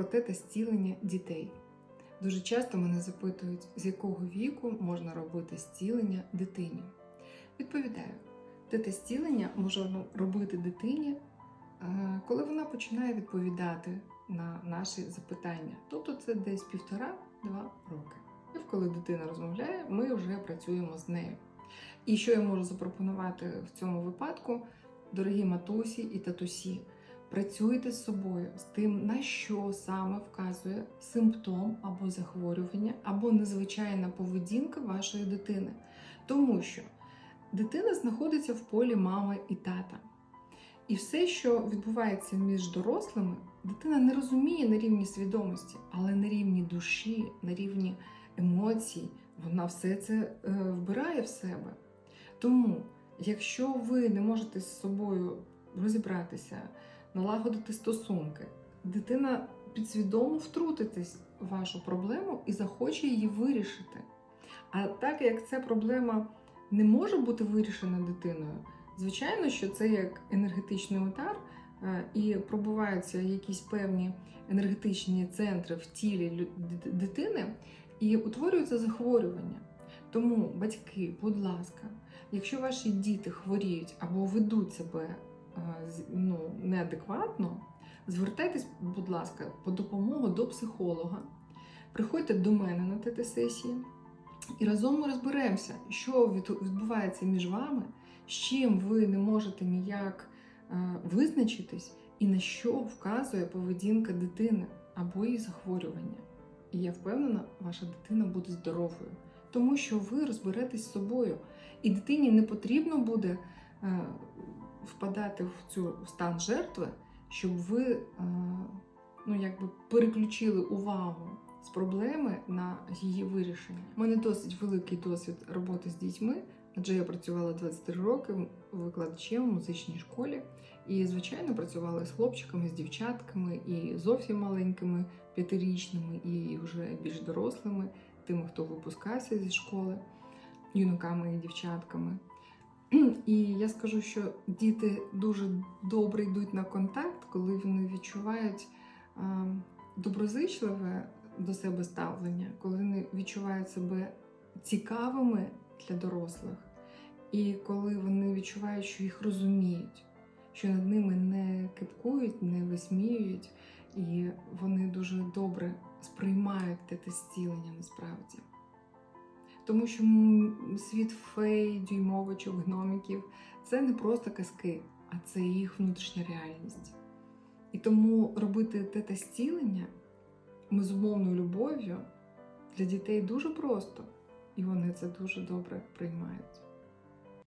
про тета зцілення дітей. Дуже часто мене запитують, з якого віку можна робити зцілення дитині. Відповідаю, тета зцілення можна робити дитині, е, коли вона починає відповідати на наші запитання. Тобто це десь півтора-два роки. І коли дитина розмовляє, ми вже працюємо з нею. І що я можу запропонувати в цьому випадку, дорогі матусі і татусі, працюйте з собою, з тим, на що саме вказує симптом або захворювання, або незвичайна поведінка вашої дитини. Тому що дитина знаходиться в полі мами і тата. І все, що відбувається між дорослими, дитина не розуміє на рівні свідомості, але на рівні душі, на рівні емоцій, вона все це е, вбирає в себе. Тому, якщо ви не можете з собою розібратися, налагодити стосунки, дитина підсвідомо втрутитись в вашу проблему і захоче її вирішити. А так як ця проблема не може бути вирішена дитиною, звичайно, що це як енергетичний удар, е, і пробуваються якісь певні енергетичні центри в тілі дитини, і утворюються захворювання. Тому, батьки, будь ласка, якщо ваші діти хворіють або ведуть себе ну, неадекватно, звертайтесь, будь ласка, по допомогу до психолога. Приходьте до мене на ТТ-сесії і разом ми розберемося, що відбувається між вами, з чим ви не можете ніяк е, визначитись, і на що вказує поведінка дитини або її захворювання. І я впевнена, ваша дитина буде здоровою, тому що ви розберетесь з собою, і дитині не потрібно буде е, впадати в цю стан жертви, щоб ви е, ну, якби переключили увагу з проблеми на її вирішення. У мене досить великий досвід роботи з дітьми, адже я працювала 23 роки викладачем в музичній школі. І, звичайно, працювала з хлопчиками, з дівчатками, і зовсім маленькими, п'ятирічними, і вже більш дорослими, тими, хто випускався зі школи, юнаками і дівчатками. І я скажу, що діти дуже добре йдуть на контакт, коли вони відчувають доброзичливе до себе ставлення, коли вони відчувають себе цікавими для дорослих, і коли вони відчувають, що їх розуміють, що над ними не кипкують, не висміюють, і вони дуже добре сприймають те зцілення насправді. Тому що світ фей, дюймовочок, гномиків це не просто казки, а це їх внутрішня реальність. І тому робити те зцілення безумовною любов'ю для дітей дуже просто, і вони це дуже добре приймають.